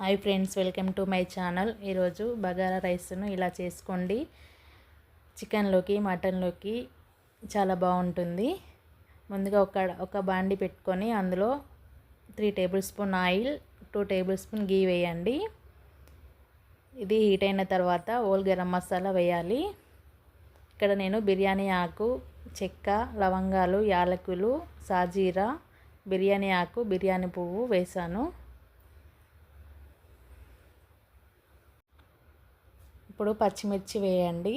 Hi friends welcome to my channel. ఈరోజు బగారా రైస్ను ఇలా చేసుకోండి. చికెన్లోకి మటన్లోకి చాలా బాగుంటుంది. ముందుగా ఒక ఒక బాండి పెట్టుకొని అందులో three table spoon oil two table spoon ghee వేయండి. ఇది హీట్ అయిన తర్వాత ఓల్ గరం మసాలా వేయాలి. ఇక్కడ నేను బిర్యానీ ఆకు చెక్క లవంగాలు యాలకులు సాజీరా బిర్యానీ ఆకు బిర్యానీ పువ్వు వేసాను ఇప్పుడు పచ్చిమిర్చి వేయండి.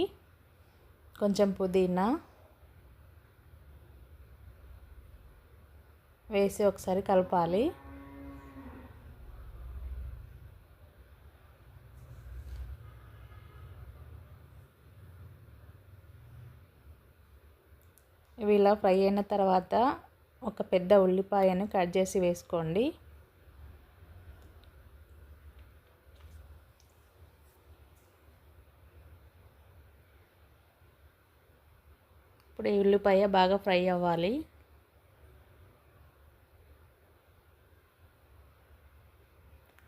కొంచెం పుదీనా వేసి ఒకసారి కలపాలి. ఇవి ఇలా ఫ్రై అయిన తర్వాత ఒక పెద్ద ఉల్లిపాయను కట్ చేసి వేసుకోండి. ఇప్పుడు ఈ ఉల్లిపాయ బాగా ఫ్రై అవ్వాలి.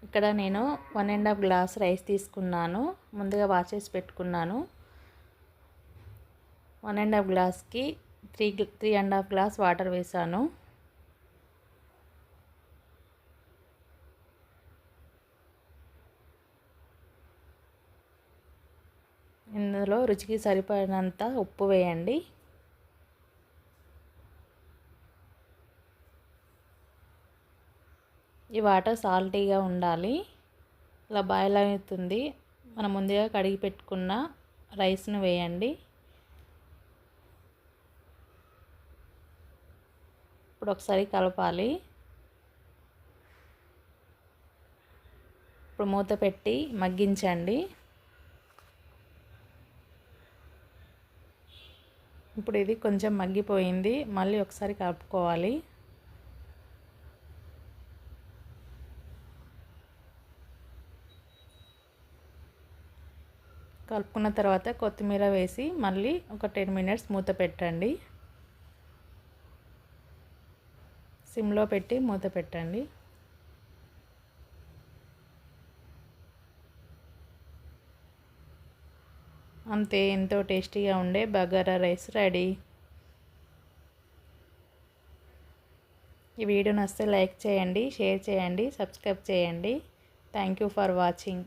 ఇక్కడ నేను one and half glass rice తీసుకున్నాను. ముందుగా వాష్ చేసి పెట్టుకున్నాను. వన్ అండ్ హాఫ్ గ్లాస్కి three three and half glass water వేసాను. ఇందులో రుచికి సరిపడినంత ఉప్పు వేయండి. ఈ వాటర్ సాల్టీగా ఉండాలి. ఇలా బాయిల్ అవుతుంది. మనం ముందుగా కడిగి పెట్టుకున్న రైస్ను వేయండి. ఇప్పుడు ఒకసారి కలపాలి. ఇప్పుడు మూత పెట్టి మగ్గించండి. ఇప్పుడు ఇది కొంచెం మగ్గిపోయింది. మళ్ళీ ఒకసారి కలుపుకోవాలి. కలుపుకున్న తర్వాత కొత్తిమీర వేసి మళ్ళీ ఒక టెన్ మినిట్స్ మూత పెట్టండి. సిమ్లో పెట్టి మూత పెట్టండి. అంతే ఎంతో టేస్టీగా ఉండే బగారా రైస్ రెడీ. ఈ వీడియో నచ్చితే లైక్ చేయండి షేర్ చేయండి సబ్స్క్రైబ్ చేయండి. Thank you for watching